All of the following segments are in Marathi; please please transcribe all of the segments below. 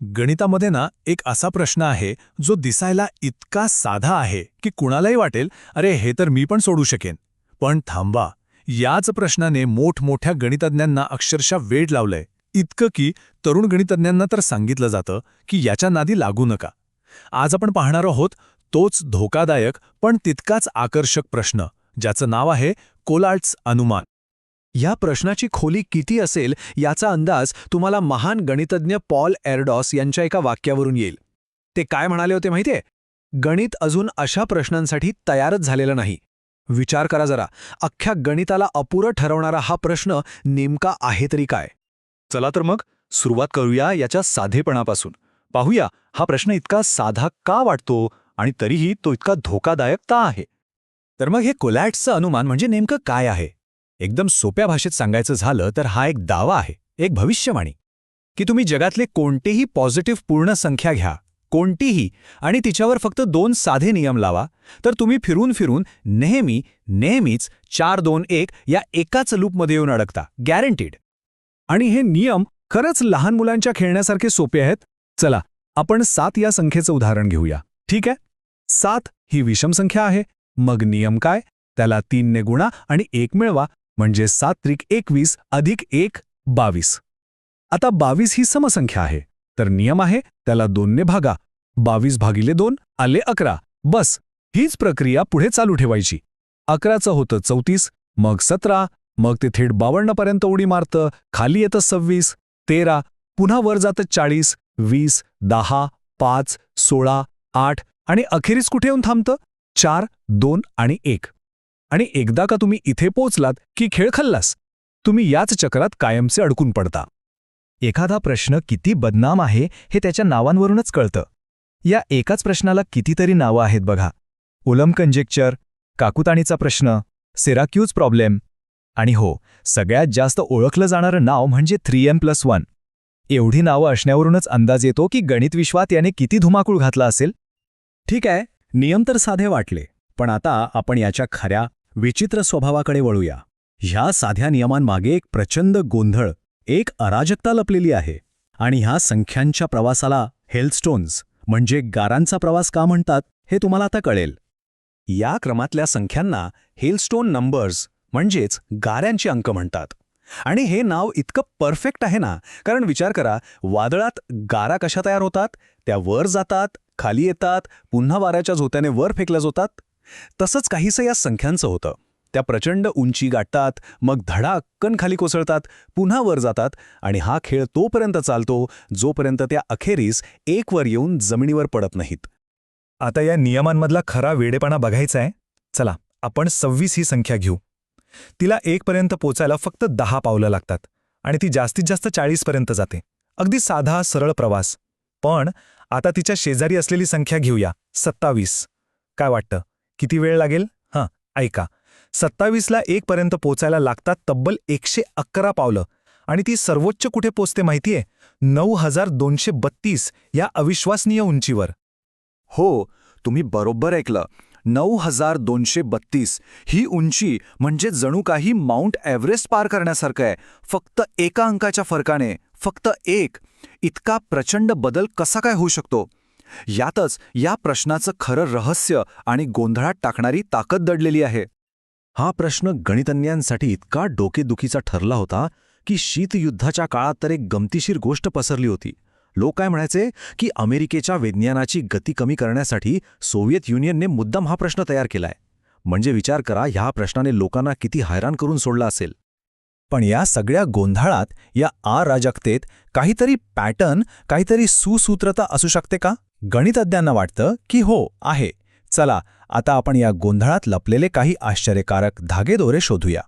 गणितामध्ये ना एक असा प्रश्न आहे जो दिसायला इतका साधा आहे की कुणालाही वाटेल अरे हे तर मी पण सोडू शकेन. पण थांबा याच प्रश्नाने मोठमोठ्या गणितज्ञांना अक्षरशः वेड लावलंय. इतकं की तरुण गणितज्ञांना तर सांगितलं जातं की याच्या नादी लागू नका. आज आपण पाहणार आहोत तोच धोकादायक पण तितकाच आकर्षक प्रश्न ज्याचं नाव आहे कोलार्ट्स अनुमान. या प्रश्नाची खोली किती असेल याचा अंदाज तुम्हाला महान गणितज्ञ पॉल एरडॉस यांच्या एका वाक्यावरून येईल. ते काय म्हणाले होते माहितीये? गणित अजून अशा प्रश्नांसाठी तयारच झालेलं नाही. विचार करा जरा. अख्ख्या गणिताला अपुरं ठरवणारा हा प्रश्न नेमका आहे तरी काय? चला तर मग सुरुवात करूया याच्या साधेपणापासून. पाहूया हा प्रश्न इतका साधा का वाटतो आणि तरीही तो इतका धोकादायक का आहे? तर मग हे कोलॅट्सचं अनुमान म्हणजे नेमकं काय आहे? एकदम सोप्या भाषेत सांगायचं झालं तर हा एक दावा आहे एक भविष्यवाणी. की तुम्ही जगातले कोणतेही पॉझिटिव्ह पूर्ण संख्या घ्या कोणतीही आणि तिच्यावर फक्त दोन साधे नियम लावा तर तुम्ही फिरून फिरून नेहमी नेहमीच चार दोन एक या एकाच लूपमध्ये येऊन अडकता गॅरंटीड आणि हे नियम खरंच लहान मुलांच्या खेळण्यासारखे सोपे आहेत? चला आपण सात या संख्येचं उदाहरण घेऊया. ठीक आहे? सात ही विषम संख्या आहे. मग नियम काय? त्याला तीनने गुणा आणि एक मिळवा. म्हणजे सात त्रिक एकवीस अधिक एक बावीस. आता बावीस ही समसंख्या आहे. तर नियम आहे त्याला दोनने भागा. बावीस भागिले दोन आले अकरा. बस हीच प्रक्रिया पुढे चालू ठेवायची. अकराचं होतं चौतीस मग सतरा मग ते थेट बावन्नपर्यंत उडी मारतं खाली येतं सव्वीस तेरा पुन्हा वर जातं चाळीस वीस दहा पाच सोळा आठ आणि अखेरीस कुठे येऊन थांबतं? चार दोन आणि एक. आणि एकदा का तुम्ही इथे पोचलात की खेळ खल्लास तुम्ही याच चक्रात कायमचे अडकून पडता. एखादा प्रश्न किती बदनाम आहे हे त्याच्या नावांवरूनच कळतं. या एकाच प्रश्नाला कितीतरी नावं आहेत बघा. उलम कंजेक्चर काकुताणीचा प्रश्न सेराक्यूज प्रॉब्लेम आणि हो सगळ्यात जास्त ओळखलं जाणारं नाव म्हणजे थ्री एम प्लस वन. एवढी नावं असण्यावरूनच अंदाज येतो की गणित विश्वात याने किती धुमाकूळ घातला असेल? ठीक आहे नियम तर साधे वाटले पण आता आपण याच्या खऱ्या विचित्र स्वभावाकडे वळूया. ह्या साध्या नियमांमागे एक प्रचंड गोंधळ एक अराजकता लपलेली आहे. आणि ह्या संख्यांच्या प्रवासाला हेलस्टोन्स म्हणजे गारांचा प्रवास का म्हणतात हे तुम्हाला आता कळेल. या क्रमातल्या संख्यांना हेलस्टोन नंबर्स म्हणजेच गाऱ्यांचे अंक म्हणतात. आणि हे नाव इतकं परफेक्ट आहे ना कारण विचार करा वादळात गारा कशा तयार होतात? त्या वर जातात खाली येतात पुन्हा वाऱ्याच्या झोत्याने वर फेकल्या जातात? तसंच काहीसं या संख्यांचं होतं. त्या प्रचंड उंची गाठतात मग धडाक्कन खाली कोसळतात पुन्हा वर जातात आणि हा खेळ तोपर्यंत चालतो जोपर्यंत त्या अखेरीस एक वर येऊन जमिनीवर पडत नाहीत. आता या नियमांमधला खरा वेडेपणा बघायचा आहे. चला आपण सव्वीस ही संख्या घेऊ. तिला एकपर्यंत पोचायला फक्त दहा पावलं लागतात आणि ती जास्तीत जास्त चाळीसपर्यंत जाते. अगदी साधा सरळ प्रवास. पण आता तिच्या शेजारी असलेली संख्या घेऊया सत्तावीस. काय वाटतं? किती वेळ लागेल? हां ऐका. सत्तावीसला एकपर्यंत पोचायला लागतात तब्बल एकशे अकरा पावलं. आणि ती सर्वोच्च कुठे पोचते माहितीये? नऊ हजार दोनशे बत्तीस या अविश्वसनीय उंचीवर. हो तुम्ही बरोबर ऐकलं. नऊ हजार दोनशे बत्तीस. ही उंची म्हणजे जणू काही माउंट एव्हरेस्ट पार करण्यासारखं आहे. फक्त एका अंकाच्या फरकाने फक्त एक. इतका प्रचंड बदल कसा काय होऊ शकतो? यातच या प्रश्नाचं खरं रहस्य आणि गोंधळात टाकणारी ताकद दडलेली आहे. हा प्रश्न गणितज्ञांसाठी इतका डोकेदुखीचा ठरला होता की शीतयुद्धाच्या काळात तर एक गमतीशीर गोष्ट पसरली होती. लोक काय म्हणायचे की अमेरिकेच्या विज्ञानाची गती कमी करण्यासाठी सोव्हिएत युनियनने मुद्दाम हा प्रश्न तयार केलाय. म्हणजे विचार करा ह्या प्रश्नाने लोकांना किती हैराण करून सोडला असेल. पण या सगळ्या गोंधळात या अराजकतेत काहीतरी पॅटर्न काहीतरी सुसूत्रता असू शकते का? गणितज्ञांना वाटतं की हो आहे. चला आता आपण या गोंधळात लपलेले काही आश्चर्यकारक धागेदोरे शोधूया.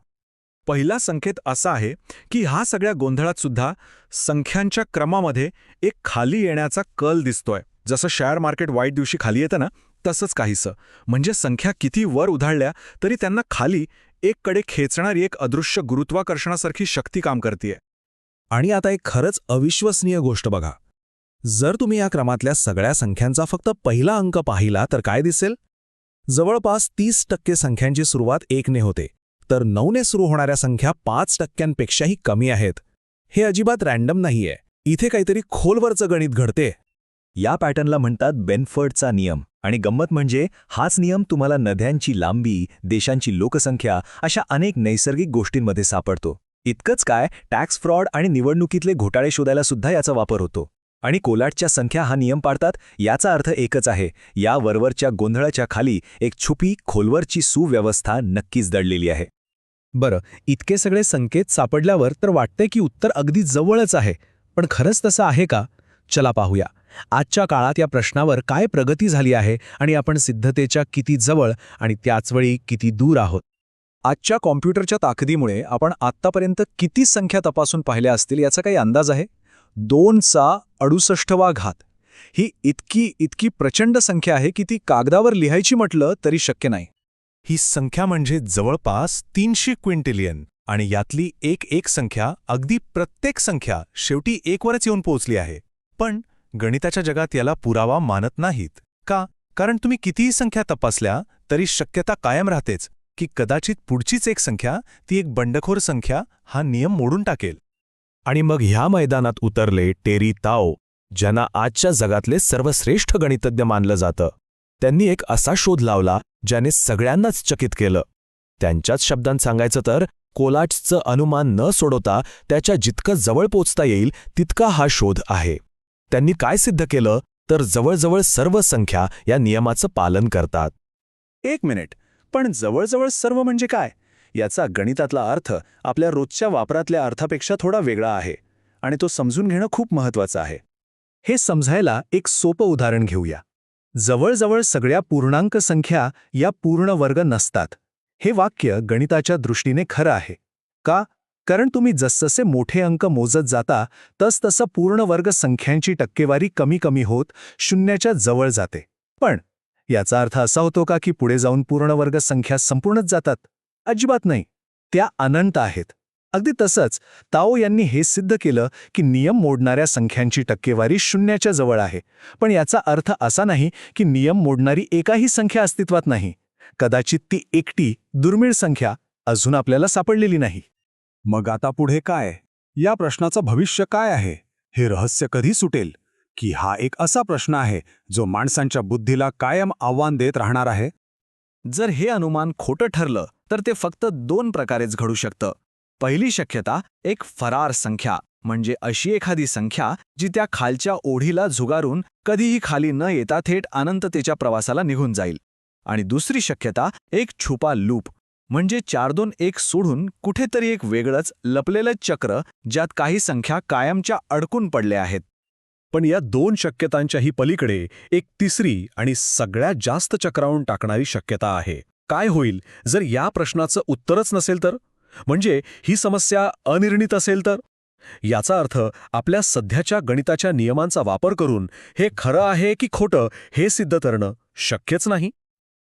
पहिला संकेत असा आहे की हा सगळ्या गोंधळात सुद्धा संख्यांच्या क्रमामध्ये एक खाली येण्याचा कल दिसतोय. जसं शेअर मार्केट वाईट दिवशी खाली येतं ना तसंच काहीसं. म्हणजे संख्या किती वर उधाळल्या तरी त्यांना खाली एककडे खेचणारी एक अदृश्य गुरुत्वाकर्षणासारखी शक्ती काम करते आणि आता एक खरंच अविश्वसनीय गोष्ट बघा. जर तुम्ही या क्रमातल्या सगळ्या संख्यांचा फक्त पहिला अंक पाहिला तर काय दिसेल? जवळपास तीस टक्के संख्यांची सुरुवात एकने होते तर नऊने सुरू होणाऱ्या संख्या पाच टक्क्यांपेक्षाही कमी आहेत. हे अजिबात रॅन्डम नाहीये. इथे काहीतरी खोलवरचं गणित घडते. या पॅटर्नला म्हणतात बेनफर्डचा नियम आणि गंमत म्हणजे हाच नियम तुम्हाला नद्यांची लांबी देशांची लोकसंख्या अशा अनेक नैसर्गिक गोष्टींमध्ये सापडतो. इतकंच काय टॅक्स फ्रॉड आणि निवडणुकीतले घोटाळे शोधायला सुद्धा याचा वापर होतो. आणि कोलाटच्या संख्या हा नियम पाळतात याचा अर्थ एकच आहे. या वरवरच्या गोंधळाच्या खाली एक छुपी खोलवरची सुव्यवस्था नक्कीच दडलेली आहे. बरं इतके सगळे संकेत सापडल्यावर तर वाटते की उत्तर अगदी जवळच आहे. पण खरंच तसं आहे का? चला पाहूया. आजच्या काळात या प्रश्नावर काय प्रगती झाली आहे आणि आपण सिद्धतेच्या किती जवळ आणि त्याचवेळी किती दूर आहोत? आजच्या कॉम्प्युटरच्या ताकदीमुळे आपण आत्तापर्यंत किती संख्या तपासून पाहिल्या असतील याचा काही अंदाज आहे? दोनचा अडुसष्टवा घात. ही इतकी इतकी प्रचंड संख्या आहे की ती कागदावर लिहायची म्हटलं तरी शक्य नाही. ही संख्या म्हणजे जवळपास तीनशे क्विंटिलियन आणि यातली एक एक संख्या अगदी प्रत्येक संख्या शेवटी एकवरच येऊन पोहोचली आहे. पण गणिताच्या जगात याला पुरावा मानत नाहीत. का? कारण तुम्ही कितीही संख्या तपासल्या तरी शक्यता कायम राहतेच की कदाचित पुढचीच एक संख्या ती एक बंडखोर संख्या हा नियम मोडून टाकेल. आणि मग ह्या मैदानात उतरले टेरी ताओ ज्यांना आजच्या जगातले सर्वश्रेष्ठ गणितज्ञ मानलं जातं. त्यांनी एक असा शोध लावला ज्याने सगळ्यांनाच चकित केलं. त्यांच्याच शब्दांत सांगायचं तर कोलाट्सचं अनुमान न सोडवता त्याच्या जितकं जवळ पोचता येईल तितका हा शोध आहे. त्यांनी काय सिद्ध केलं? तर जवळजवळ सर्व संख्या या नियमाचं पालन करतात. एक मिनिट पण जवळजवळ सर्व म्हणजे काय? याचा गणितातला अर्थ आपल्या रोजच्या वापरातल्या अर्थापेक्षा थोडा वेगळा आहे आणि तो समजून घेणं खूप महत्वाचं आहे. हे समजायला एक सोपं उदाहरण घेऊया. जवळजवळ सगळ्या पूर्णांक संख्या या पूर्ण वर्ग नसतात. हे वाक्य गणिताच्या दृष्टीने खरं आहे. का? कारण तुम्ही जसजसे मोठे अंक मोजत जाता तसतसं पूर्ण वर्ग संख्यांची टक्केवारी कमी कमी होत शून्याच्या जवळ जाते. पण याचा अर्थ असा होतो का की पुढे जाऊन पूर्ण वर्ग संख्या संपूर्णच जातात? अजिबात नाही. त्या अनंत आहेत. अगदी तसंच ताओ यांनी हे सिद्ध केलं की नियम मोडणाऱ्या संख्यांची टक्केवारी शून्याच्या जवळ आहे. पण याचा अर्थ असा नाही की नियम मोडणारी एकाही संख्या अस्तित्वात नाही. कदाचित ती एकटी दुर्मिळ संख्या अजून आपल्याला सापडलेली नाही. मग आता पुढे काय? या प्रश्नाचं भविष्य काय आहे? हे रहस्य कधी सुटेल? की हा एक असा प्रश्न आहे जो माणसांच्या बुद्धीला कायम आव्हान देत राहणार आहे? जर हे अनुमान खोटं ठरलं तर ते फक्त दोन प्रकारेच घडू शकतं. पहिली शक्यता एक फरार संख्या म्हणजे अशी एखादी संख्या जी त्या खालच्या ओढीला झुगारून कधीही खाली न येता थेट अनंततेच्या प्रवासाला निघून जाईल. आणि दुसरी शक्यता एक छुपा लूप म्हणजे चार दोन एक सोडून कुठेतरी एक वेगळंच लपलेलं चक्र ज्यात काही संख्या कायमच्या अडकून पडल्या आहेत. पण या दोन शक्यतांच्याही पलीकडे एक तिसरी आणि सगळ्यात जास्त चक्रावून टाकणारी शक्यता आहे. काय होईल? जर या प्रश्नाचं उत्तरच नसेल तर? म्हणजे ही समस्या अनिर्णित असेल तर? याचा अर्थ आपल्या सध्याच्या गणिताच्या नियमांचा वापर करून हे खरं आहे की खोटं हे सिद्ध करणं शक्यच नाही.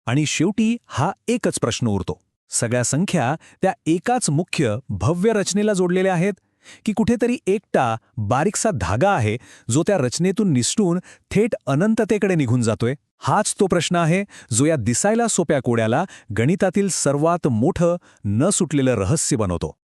आणि शेवटी हा एकच प्रश्न उरतो. सगळ्या संख्या त्या एकाच मुख्य भव्य रचनेला जोडलेल्या आहेत. की कुठेतरी एकटा बारीकसा धागा आहे जो त्या रचनेतून निसटून थेट अनंततेकडे निघून जातोय. हाच तो प्रश्न आहे जो या दिसायला सोप्या कोड्याला गणितातील सर्वात मोठं न सुटलेलं रहस्य बनवतो.